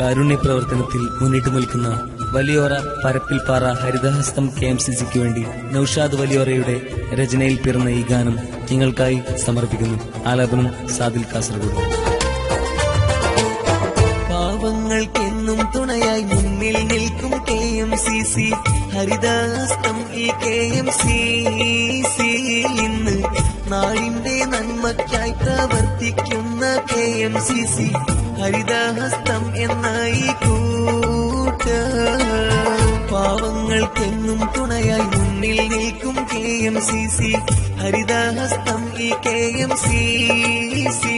കാരുണ്യ പ്രവർത്തനത്തിൽ മുന്നിട്ട് നിൽക്കുന്ന Valiyora Parappilpara Harithahastham K M C സിക്ക് വേണ്ടി നൌഷാദ് വലിയോറയുടെ രചനയിൽ പിറന്ന ഈ ഗാനം നിങ്ങൾക്കായി സമർപ്പിക്കുന്നു. ആലാപനം സാദിൽ കാസർഗോഡ്. പാവങ്ങൾക്കെന്നും തുണയായി മുന്നിൽ നിൽക്കും കെ എം സി സി. ഹരിദാസ്തം ഈ കെ എം സി സി ഇന്ന് നാടിന്റെ നന്മയ്ക്കായി പ്രവർത്തിക്കുന്ന കെ എം സി സി. ഹരിതഹസ്തം എന്നായി കൂട്ട പാവങ്ങൾക്കെന്നും തുണയായി മുന്നിൽ നിൽക്കും കെ എം സി സി. ഹരിതഹസ്തം ഈ കെ എം സി സി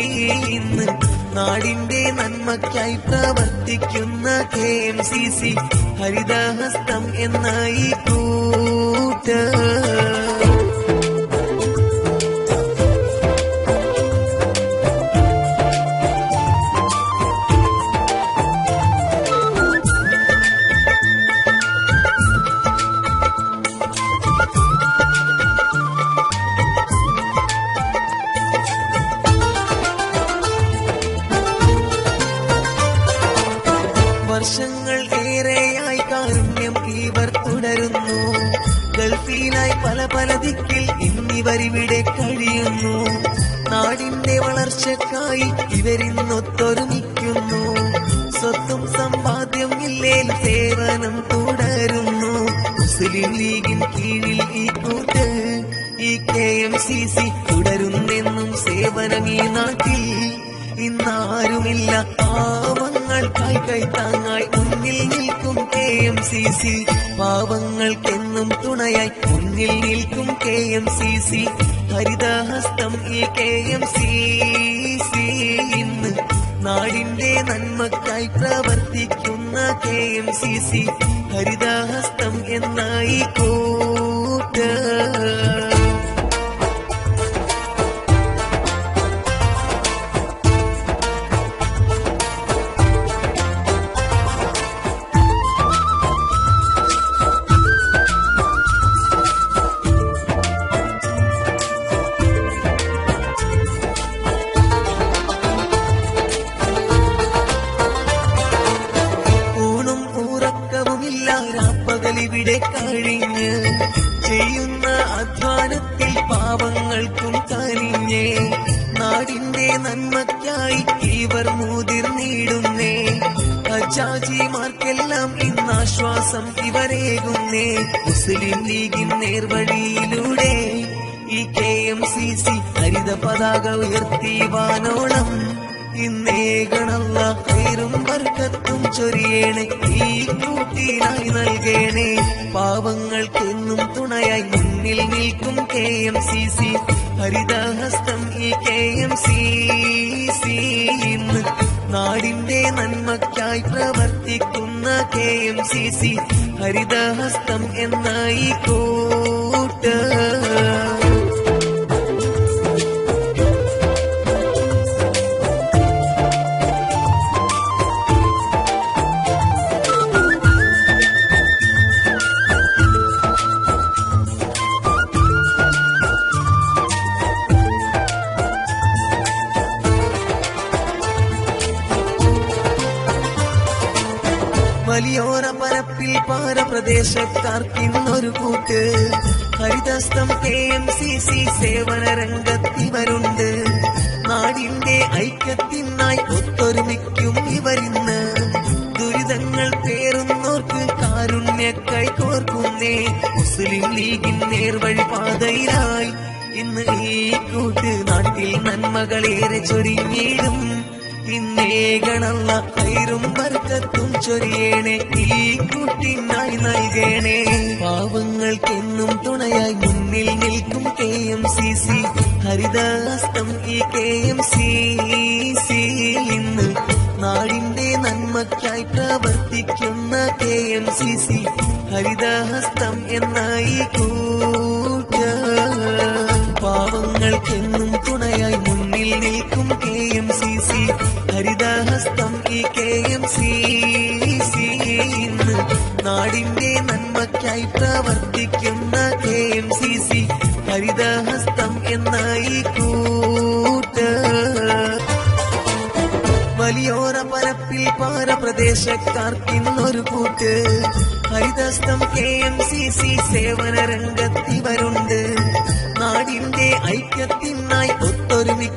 ഇന്ന് നാടിന്റെ നന്മയ്ക്കായി പ്രവർത്തിക്കുന്ന കെ എം സി സി. ഹരിതഹസ്തം എന്നായി കൂട്ട വർഷങ്ങൾ ഏറെയായി കാരുണ്യം ഇവർ തുടരുന്നു. ഗൾഫിലായി പല പല ദിക്കിൽ ഇന്നിവരിവിടെ കഴിയുന്നു. നാടിന്റെ വളർച്ചക്കായി ഇവരിന്നൊത്തൊരുമിക്കുന്നു. സ്വത്തും സമ്പാദ്യം ഇല്ലേൽ സേവനം തുടരുന്നു. മുസ്ലിം ലീഗിൻ കീഴിൽ ഈ കൂട്ട് ഈ കെ എം സി സി തുടരുന്നെന്നും സേവനം ഈ നാട്ടിൽ. ഇന്നാരുമില്ല. പാവങ്ങൾ കൈ കൈ കൈത്താങ്ങായി മുന്നിൽ നിൽക്കും കെ എം സി സി. പാവങ്ങൾക്കെന്നും തുണയായി മുന്നിൽ നിൽക്കും കെ എം സി സി. ഹരിതഹസ്തം ഈ കെ എം സി സി. ഇന്ന് നാടിന്റെ നന്മക്കായി പ്രവർത്തിക്കുന്ന കെ എം സി സി. ഹരിതഹസ്തം എന്നായി കൂട്ട അധ്വാനത്തിൽ കരിഞ്ഞേ നാടിന്റെ നന്മയ്ക്കായി ഇവർ മുതിർന്നിടുന്നേ അച്ചാജിമാർക്കെല്ലാം ഇന്നാശ്വാസം ഇവരേകുന്നേ. മുസ്ലിം ലീഗിൻ നേർവഴിയിലൂടെ ഈ കെ എം സി സി ഹരിത പതാക ഉയർത്തി വാനോളം ഇന്നേകണല്ല കയറും വർക്കത്തും ചൊരിയേണേ. ഈ കൂട്ടിനായി നൽകേണേ. പാവങ്ങൾക്കെന്നും എം സി സി ഹരിതഹസ്തം ഈ കെ എം സി സി ഇന്ന് നാടിന്റെ നന്മയ്ക്കായി പ്രവർത്തിക്കുന്ന കെ എം സി സി ഹരിതഹസ്തം എന്ന ഈ കൂട്ട പരപ്പിൽ പാര പ്രദേശക്കാർക്കിന്നൊരു കൂട്ട്. ഹരിതസ്തം കെ എം സി സി സേവന രംഗത്തിവരുണ്ട് നാടിന്റെ ഐക്യത്തിനായി ഒത്തൊരുമിക്കും ഇവരിന്ന്. ദുരിതങ്ങൾ പേറുന്നോർക്ക് കാരുണ്യ കൈകോർക്കുന്നേ. മുസ്ലിം ലീഗിൻ നേർവഴി പാതയിലായി ഇന്ന് ഈ കൂട്ട് നാട്ടിൽ നന്മകളേറെ ചൊരിഞ്ഞിടും. ഇന്നേകണല്ല പൈരും വർക്കത്തും ചൊരിയേണേ. ഈ കുട്ടിനായി നൽകേണേ. പാവങ്ങൾക്കെന്നും തുണയായി മുന്നിൽ നിൽക്കും കെ എം സി സി. ഹരിദാസ്തം ഈ കെ എം സി സി ഇന്ന് നാടിന്റെ നന്മയ്ക്കായി പ്രവർത്തിക്കുന്ന കെ എം സി സി. ഹരിതഹസ്തം എന്നായി കൂട്ട പാവങ്ങൾക്കെന്നും ഇന്ന് നാടിന്റെ നന്മയ്ക്കായി പ്രവർത്തിക്കുന്ന കെ എം സി സി ഹരിതഹസ്തം എന്ന ഈ കൂട്ട. വലിയോര പരപ്പിൽ പാര നിർദ്ദേശക്കാർക്കിന്നൊരു കൂട്ട്. ഹരിതഹസ്തം കെ എം സി സി സേവന രംഗത്തിവരുണ്ട് നാടിന്റെ ഐക്യത്തിനായി ഒത്തൊരുമിക്കും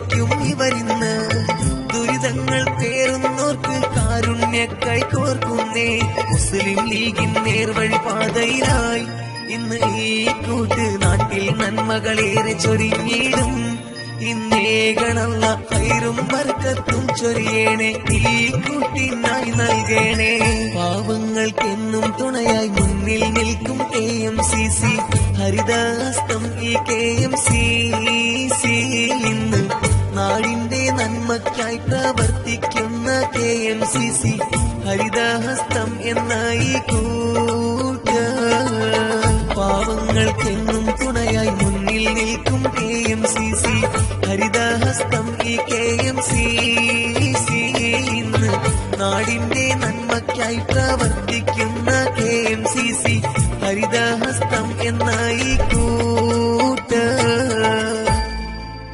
മുസ്ലിം ലീഗിൻ നേർവഴി പാതയിലായി. ഇന്ന് ഈ കൂട്ട് നാട്ടിൽ നന്മകളേറെ ചൊരിഞ്ഞിടും. ഇന്നേകണല്ല കയറും വർക്കത്തും ചൊരിയേണേ. ഈ കൂട്ടിനായി നൽകേണേ. പാവങ്ങൾക്കെന്നും തുണയായി മുന്നിൽ നിൽക്കും കെ എം സി സി. ഹരിദാസ്തം ഈ കെ എം സി സി. ഇന്ന് നാടിന്റെ നന്മയ്ക്കായി പ്രവർത്തിക്കുന്ന കെ എം സി സി ഹരിതഹസ്തം എന്ന ഈ കൂട്ട് പാവങ്ങൾക്കെന്നും തുണയായി മുന്നിൽ നിൽക്കും കെ എം സി സി ഹരിതഹസ്തം ഈ കെ എം സി സി ഇന്ന് നാടിന്റെ നന്മയ്ക്കായി പ്രവർത്തിക്കുന്ന കെ എം സി സി ഹരിതഹസ്തം എന്ന ഈ കൂട്ട്